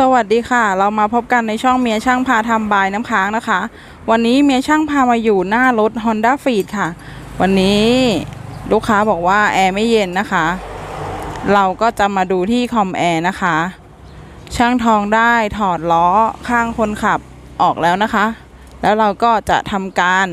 สวัสดีค่ะ เรามาพบกันในช่องเมียช่างพาทำบายน้ำค้างนะคะ วันนี้เมียช่างพามาอยู่หน้ารถ Honda f e e d ค่ะ วันนี้ลูกค้าบอกว่าแอร์ไม่เย็นนะคะ เราก็จะมาดูที่คอมแอร์นะคะ ช่างทองได้ถอดล้อข้างคนขับออกแล้วนะคะ แล้วเราก็จะทำการ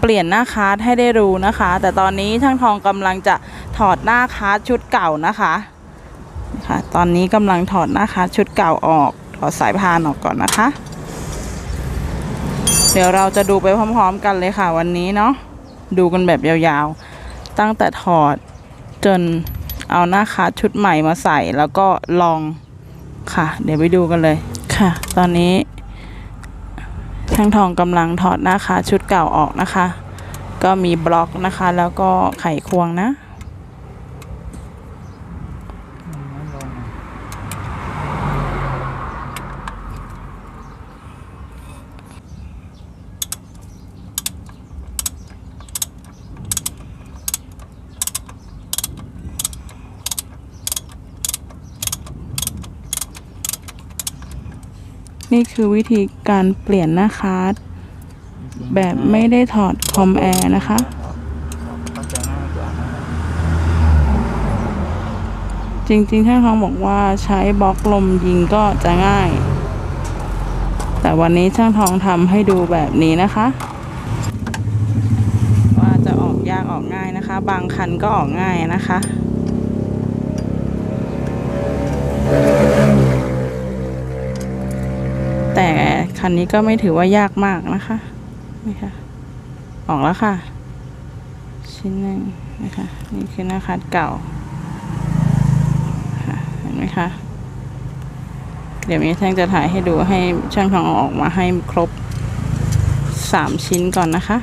เปลี่ยนหน้าคาร์ดให้ได้รู้นะคะ แต่ตอนนี้ช่างทองกำลังจะถอดหน้าคาร์ดชุดเก่านะคะ ค่ะ ตอนนี้กำลังถอดน้าคาร์ดชุดเก่าออก ถอดสายพานออกก่อนนะคะ เดี๋ยวเราจะดูไปพร้อม ๆ กันเลยค่ะ วันนี้เนาะ ดูกันแบบยาวๆ ตั้งแต่ถอดจนเอาหน้าคาร์ดชุดใหม่มาใส่แล้วก็ลองค่ะ เดี๋ยวไปดูกันเลยค่ะ ตอนนี้ช่างทองกำลังถอดหน้าคาร์ดชุดเก่าออกนะคะ ก็มีบล็อกนะคะ แล้วก็ไขควงนะ นี่คือวิธีการเปลี่ยนหน้าคาร์ดแบบไม่ได้ถอดคอมแอร์นะคะก็จะง่ายกว่านะครับจริงๆช่างทองบอกว่าใช้บล็อกลมยิงก็จะง่าย แต่วันนี้ช่างทองทำให้ดูแบบนี้นะคะ ว่าจะออกยากออกง่ายนะคะ บางคันก็ออกง่ายนะคะ คันนี้ก็ไม่ถือว่ายากมากนะคะนี่ค่ะออกแล้วค่ะ ชิ้นหนึ่งนะคะนี่คือหน้าคัดเก่าเห็นไหมคะเดี๋ยวนี้ช่างจะถ่ายให้ดูให้ช่างทองอออกมาให้ครบสามชิ้นก่อนนะคะ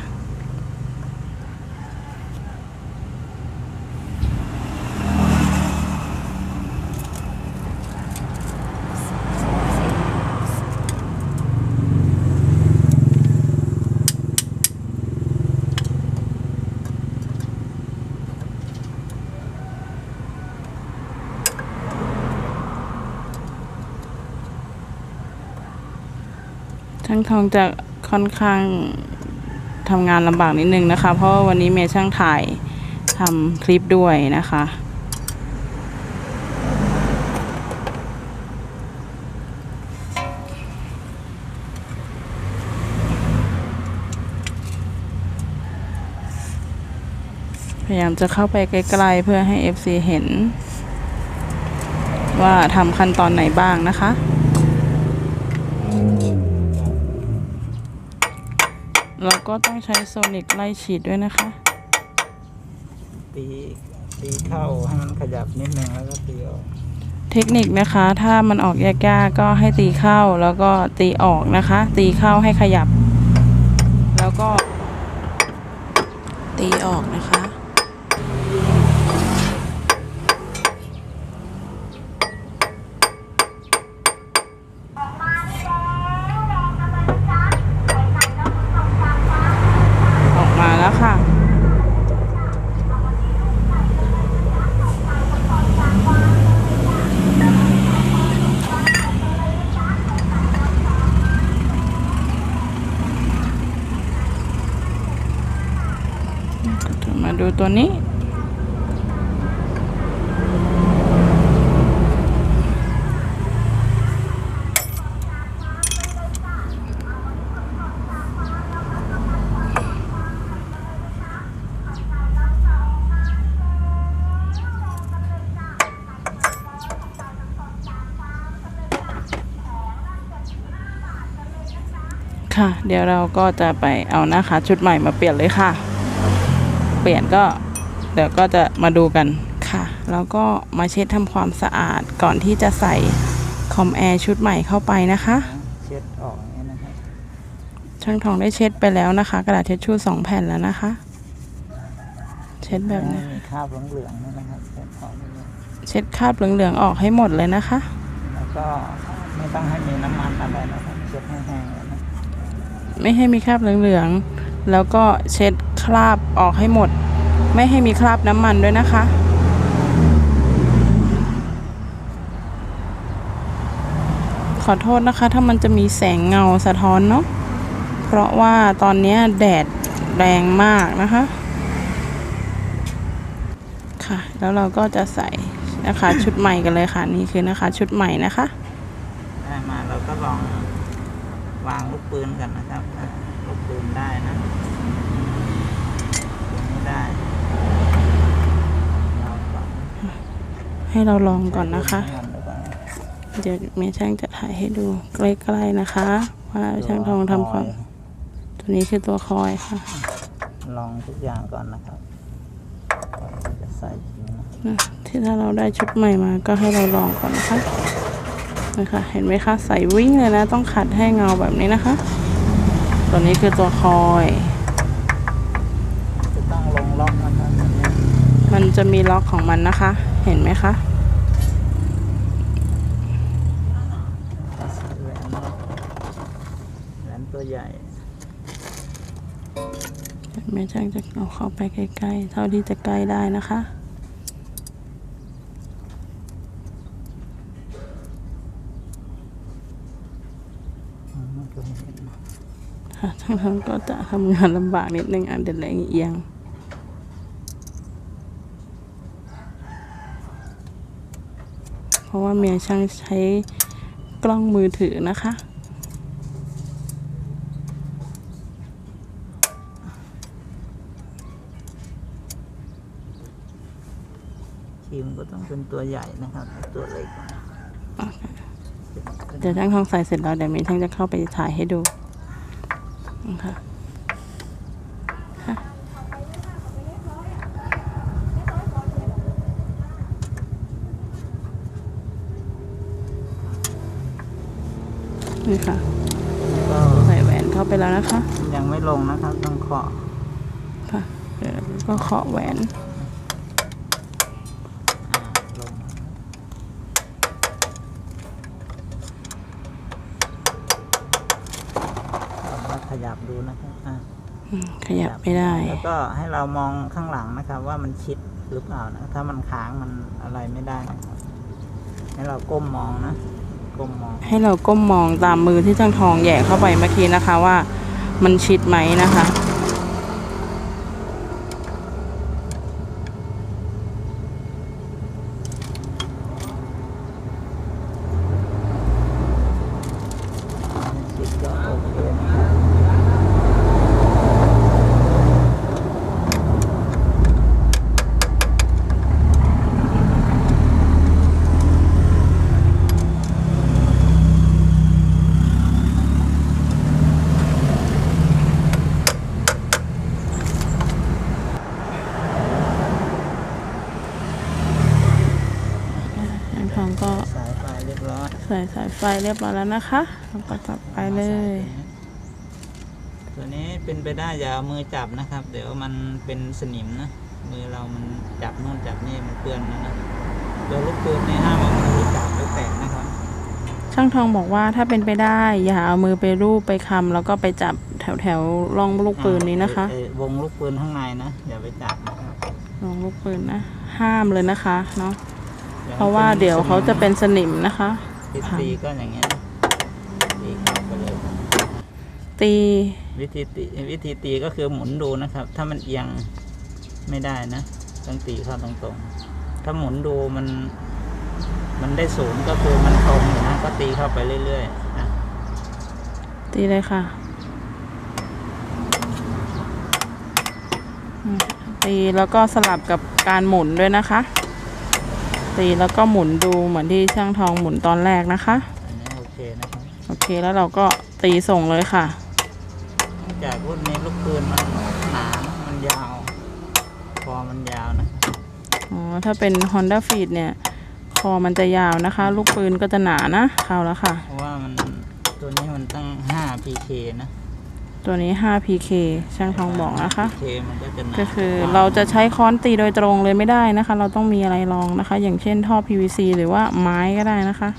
ทองจะค่อนข้างทำงานลำบากนิดนึงนะคะ เพราะวันนี้เมย์ช่างถ่ายทำคลิปด้วยนะคะ พยายามจะเข้าไปใกล้ๆเพื่อให้ FC เห็น ว่าทำขั้นตอนไหนบ้างนะคะ แล้ว ก็ต้องใช้โซนิกไล่ฉีดด้วยนะคะ ตีตีเข้าให้มันขยับนิดนึงแล้วก็ตีออก เทคนิคนะคะ ถ้ามันออกยากๆก็ให้ตีเข้าแล้วก็ตีออกนะคะ ตีเข้าให้ขยับ แล้วก็ ตีออกนะคะ ออกมาแล้วค่ะ มาดูตัวนี้ ค่ะ เดี๋ยวเราก็จะไปเอานะคะ ชุดใหม่มาเปลี่ยนเลยค่ะ เปลี่ยนก็เดี๋ยวก็จะมาดูกันค่ะ แล้วก็มาเช็ดทำความสะอาดก่อนที่จะใส่คอมแอร์ชุดใหม่เข้าไปนะคะ เช็ดออกอย่างนี้นะครับช่างทองได้เช็ดไปแล้วนะคะ กระดาษเช็ดชู่สองแผ่นแล้วนะคะ เช็ดแบบไม่นี้มีคราบเหลืองๆนี่นะครับเช็ดออกนิดนึงเช็ดคราบเหลืองๆออกให้หมดเลยนะคะ แล้วก็ไม่ต้องให้มีน้ำมันอะไรนะครับเช็ดให้แห้งเลยนะ ไม่ให้มีคราบเหลืองๆ แล้วก็เช็ดคราบออกให้หมด ไม่ให้มีคราบน้ำมันด้วยนะคะ ขอโทษนะคะ ถ้ามันจะมีแสงเงาสะท้อนเนาะ เพราะว่าตอนนี้แดดแรงมากนะคะ ค่ะ แล้วเราก็จะใส่นะคะชุดใหม่กันเลยค่ะ นี่คือนะคะชุดใหม่นะคะได้มาเราก็ลอง วางลูกปืนกันนะครับอะลูกปืนได้นะยังไม่ได้เอาก่อนให้เราลองก่อนนะคะให้มันดูก่อนเดี๋ยวเมย์ช่างจะถ่ายให้ดูใกล้ๆนะคะ ว่าช่างทองทำความ ตัวนี้คือตัวคอยค่ะ ลองทุกอย่างก่อนนะครับก่อนที่จะใส่จริงนะนะที่ถ้าเราได้ชุดใหม่มาก็ให้เราลองก่อนนะคะ นะคะเห็นไหมคะใส่วิ่งเลยนะ ต้องขัดให้เงาแบบนี้นะคะ ตัวนี้คือตัวคอยจะต้องลงล็อกนะครับอันนี้มันจะมีล็อกของมันนะคะ เห็นไหมคะใส่แหวนนะแหวนตัวใหญ่เมย์ช่างจะเอาเข้าไปใกล้ๆ เท่าที่จะใกล้ได้นะคะ อืมก็ไม่เห็น ค่ะทั้งทั้งก็จะทำงานลำบากนิดนึงอะเดี๋ยวแรงเอียงเพราะว่าเมียช่างใช้กล้องมือถือนะคะครีมก็ต้องเป็นตัวใหญ่นะครับ ตัวเล็กเดี๋ยวช่างทองใส่เสร็จแล้วเดี๋ยวเมียช่างจะเข้าไปถ่ายให้ดูนะ คะค่ะนี่ค่ะก็ใส่แหวนเข้าไปแล้วนะคะ ยังไม่ลงนะครับต้องเคาะค่ะเดี๋ยวก็เคาะแหวน อ่าลงลองแล้วขยับดูนะครับอะ อืม ขยับไม่ได้ แล้วก็ให้เรามองข้างหลังนะครับ ว่ามันชิดหรือเปล่านะถ้ามันค้างมันอะไรไม่ได้นะครับให้เราก้มมองนะก้มมอง ให้เราก้มมองตามมือที่ช่างทองแหย่เข้าไปเมื่อกี้นะคะว่ามันชิดไหมนะคะ ชิดก็โอเคนะครับ ช่างทองก็ สายไฟเรียบร้อย ใส่สายไฟเรียบร้อยแล้วนะคะแล้วก็จับไปเลย ตัวนี้เป็นไปได้อย่าเอามือจับนะครับ เดี๋ยวมันเป็นสนิมนะ มือเรามันจับนู่นจับนี่มันเปื้อนนะนะตัวลูกปืนนี่ห้ามเอามือจับไปแตะนะครับ ช่างทองบอกว่าถ้าเป็นไปได้อย่าเอามือไปรูปไปคำแล้วก็ไปจับแถวแถวๆร่องลูกปืนนี้นะคะเอ่อวงลูกปืนข้างในนะอย่าไปจับนะครับร่องลูกปืนนะ ห้ามเลยนะคะเนาะดี๋ยเพราะว่าเดี๋ยวเขาจะเป็นสนิมนะคะ วิธีก็อย่างเงี้ยตีเข้าไปเลย ตีวิธีตีวิธีตีก็คือหมุนดูนะครับ ถ้ามันเอียงไม่ได้นะต้องตีเข้าตรงๆ ถ้าหมุนดูมัน มันได้ศูนย์ก็คือมันตรงอยู่นะก็ตีเข้าไปเรื่อยๆนะตีเลยค่ะอืมตีแล้วก็สลับกับการหมุนด้วยนะคะ ตีแล้วก็หมุนดูเหมือนที่ช่างทองหมุนตอนแรกนะคะ อันนี้โอเคนะครับโอเคแล้วเราก็ตีส่งเลยค่ะ เนื่องจากรุ่นนี้ลูกปืนมันหนานะมันยาว คอมันยาวนะอ๋อถ้าเป็น Honda Fit เนี่ย คอมันจะยาวนะคะ ลูกปืนก็จะหนานะเข้าแล้วค่ะ เพราะว่ามันตัวนี้มันตั้ง 5 pk นะ ตัวนี้ 5 PK ช่างทองบอกนะคะ5 pk มันก็จะหนาก็คือเราจะใช้ค้อนตีโดยตรงเลยไม่ได้นะคะ เราต้องมีอะไรรองนะคะ อย่างเช่นท่อ PVC หรือว่าไม้ก็ได้นะคะ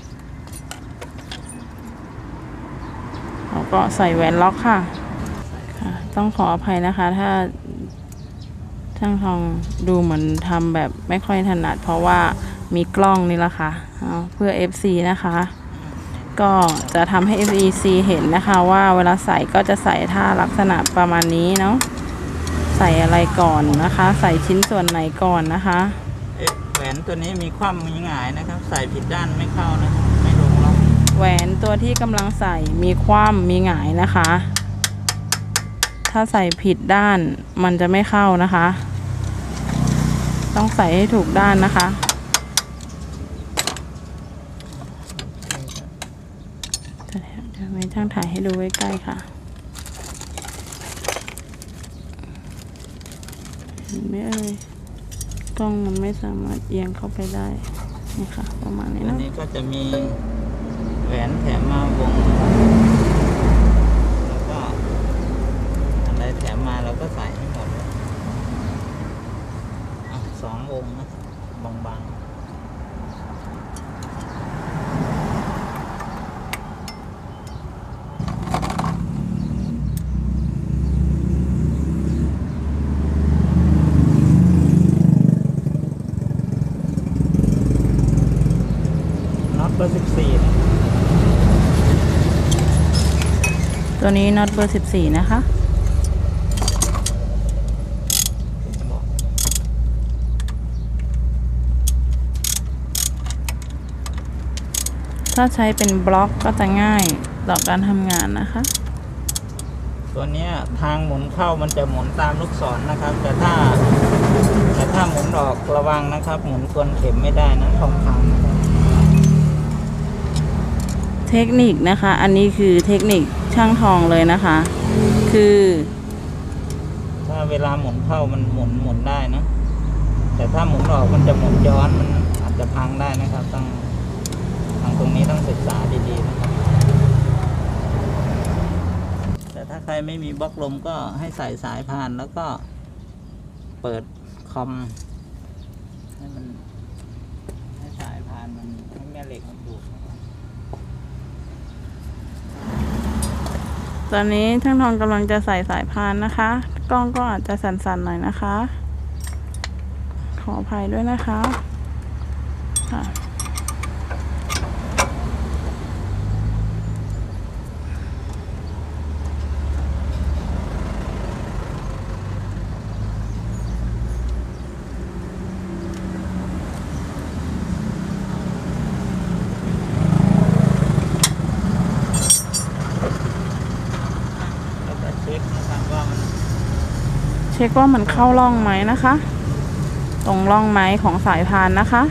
เราก็ใส่แหวนล็อกค่ะค่ะต้องขออภัยนะคะ ถ้าช่างทองดูเหมือนทำแบบไม่ค่อยถนัด เพราะว่ามีกล้องนี่แหละค่ะเอาเพื่อ FC นะคะ ก็จะทำให้ FEC เห็นนะคะว่าเวลาใส่ก็จะใส่ท่าลักษณะประมาณนี้เนาะใส่อะไรก่อนนะคะ ใส่ชิ้นส่วนไหนก่อนนะคะเอ๊ะแหวนตัวนี้มีคว่ำมีหงายนะครับ ใส่ผิดด้านไม่เข้านะครับไม่ลงล็อกแหวนตัวที่กำลังใส่มีคว่ำมีหงายนะคะ ถ้าใส่ผิดด้านมันจะไม่เข้านะคะ ต้องใส่ให้ถูกด้านนะคะจะจะไม่ ช่างถ่ายให้ดูใกล้ๆค่ะเห็นไหมเอ่ยกล้องมันไม่สามารถเอียงเข้าไปได้นี่ค่ะ ประมาณนี้อันเนาะนี้ก็จะมีแหวนแถมมาวง แล้วก็อะไรแถมมาเราก็ใส่ให้หมดอะสองวงนะบางๆ บอร์สิบสี่นะตัวนี้น็อตเบอร์14นะคะบอกถ้าใช้เป็นบล็อกก็จะง่ายต่อการทำงานนะคะ ตัวเนี้ยทางหมุนเข้ามันจะหมุนตามลูกศรนะครับ แต่ถ้าแต่ถ้าหมุนออกระวังนะครับ หมุนกวนเข็มไม่ได้นะทองคำนะครับ เทคนิคนะคะ อันนี้คือเทคนิคช่างทองเลยนะคะ คือ ถ้าเวลาหมุนเข้ามันหมุนหมุนได้นะ แต่ถ้าหมุนออกมันจะหมุนย้อนมันอาจจะพังได้นะครับ ต้องทางตรงนี้ต้องศึกษาดีๆนะครับ แต่ถ้าใครไม่มีบล็อกลมก็ให้ใส่สายพานแล้วก็เปิดคอมให้มันให้สายพานมันให้แม่เหล็กมันดูดนะครับ ตอนนี้ช่างทองกำลังจะใส่สายพานนะคะ กล้องก็อาจจะสั่นๆหน่อยนะคะ ขออภัยด้วยนะคะค่ะ แล้วก็เช็คนะครับว่ามัน เช็คว่ามันเข้าร่องไหมนะคะ ตรงร่องไหมของสายพานนะคะ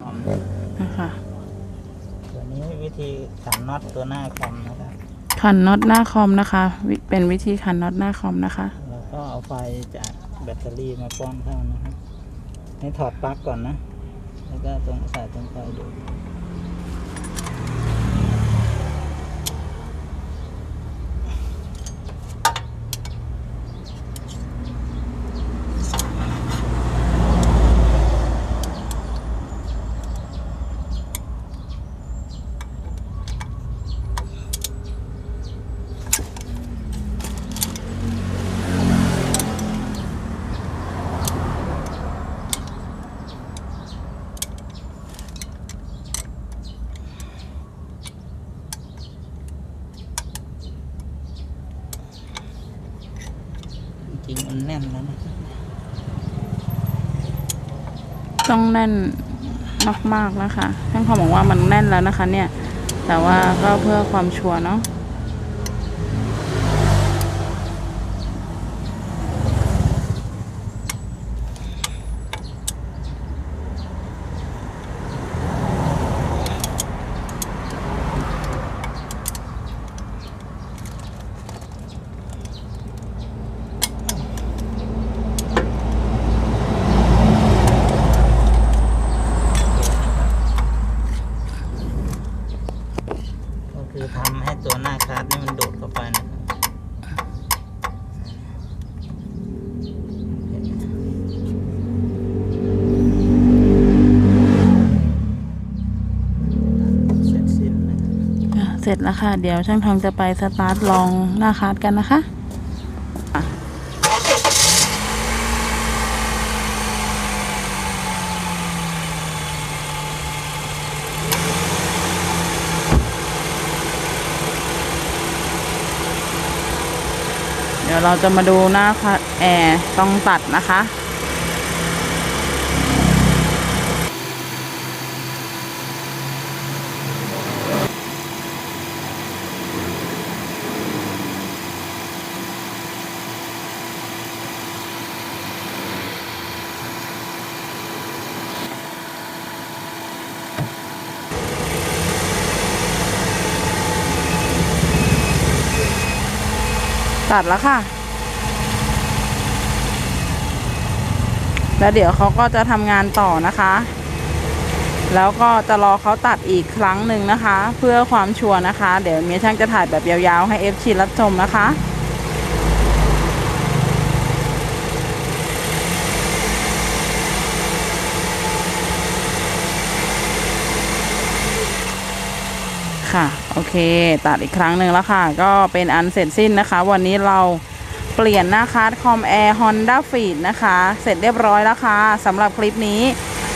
หอมนะคะตัวนี้วิธีขันน็อตตัวหน้าคอมนะครับขันน็อตหน้าคอมนะคะวิเป็นวิธีขันน็อตหน้าคอมนะคะ แล้วก็เอาไฟจากแบตเตอรี่มาป้อนเข้านะครับให้ถอดปลั๊กก่อนนะ แล้วก็ตรงสายตรงไฟดู นแน่นแล้วนะต้องแน่นมากๆนะคะท่านเขาบอกว่ามันแน่นแล้วนะคะ เนี่ย แต่ว่าก็เพื่อความชัวร์เนาะ เสร็จแล้วค่ะ เดี๋ยวช่างทองจะไปสตาร์ทลองหน้าคาร์ดกันนะคะเดี๋ยวเราจะมาดูหน้าแอร์ต้องตัดนะคะ ตัดแล้วค่ะ แล้วเดี๋ยวเขาก็จะทำงานต่อนะคะ แล้วก็จะรอเขาตัดอีกครั้งหนึ่งนะคะ เพื่อความชัวร์นะคะ เดี๋ยวเมียช่างจะถ่ายแบบยาวๆให้เอฟชีรับชมนะคะ ค่ะ โอเค ตัดอีกครั้งหนึ่งแล้วค่ะ ก็เป็นอันเสร็จสิ้นนะคะ วันนี้เราเปลี่ยนหน้าคัสคอมแอร์ Honda Feed นะคะ เสร็จเรียบร้อยแล้วค่ะสำหรับคลิปนี้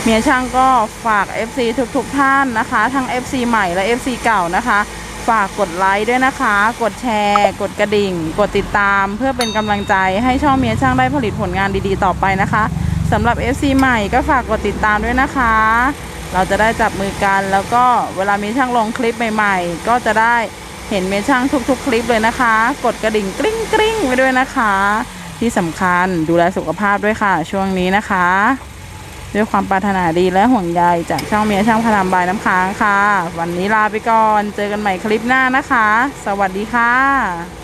เมียช่างก็ฝาก FC ทุกๆทท่านนะคะ ทั้ง FC ใหม่และ FC เก่านะคะ ฝากกดไลค์ด้วยนะคะ กดแชร์ กดกระดิ่ง กดติดตาม เพื่อเป็นกำลังใจให้ช่องเมียช่างได้ผลิตผลงานดีๆ ต่อไปนะคะสำหรับ FC ใหม่ก็ฝากกดติดตามด้วยนะคะ เราจะได้จับมือกัน แล้วก็เวลามีช่างลงคลิปใหม่ ๆ ก็จะได้เห็นเมช่างทุกๆ คลิปเลยนะคะ กดกระดิ่งกริ๊งกริ๊งไว้ด้วยนะคะ ที่สำคัญดูแลสุขภาพด้วยค่ะ ช่วงนี้นะคะ ด้วยความปรารถนาดีและห่วงใยจากช่องเมียช่างพนามบายน้ำค้างค่ะ วันนี้ลาไปก่อน เจอกันใหม่คลิปหน้านะคะ สวัสดีค่ะ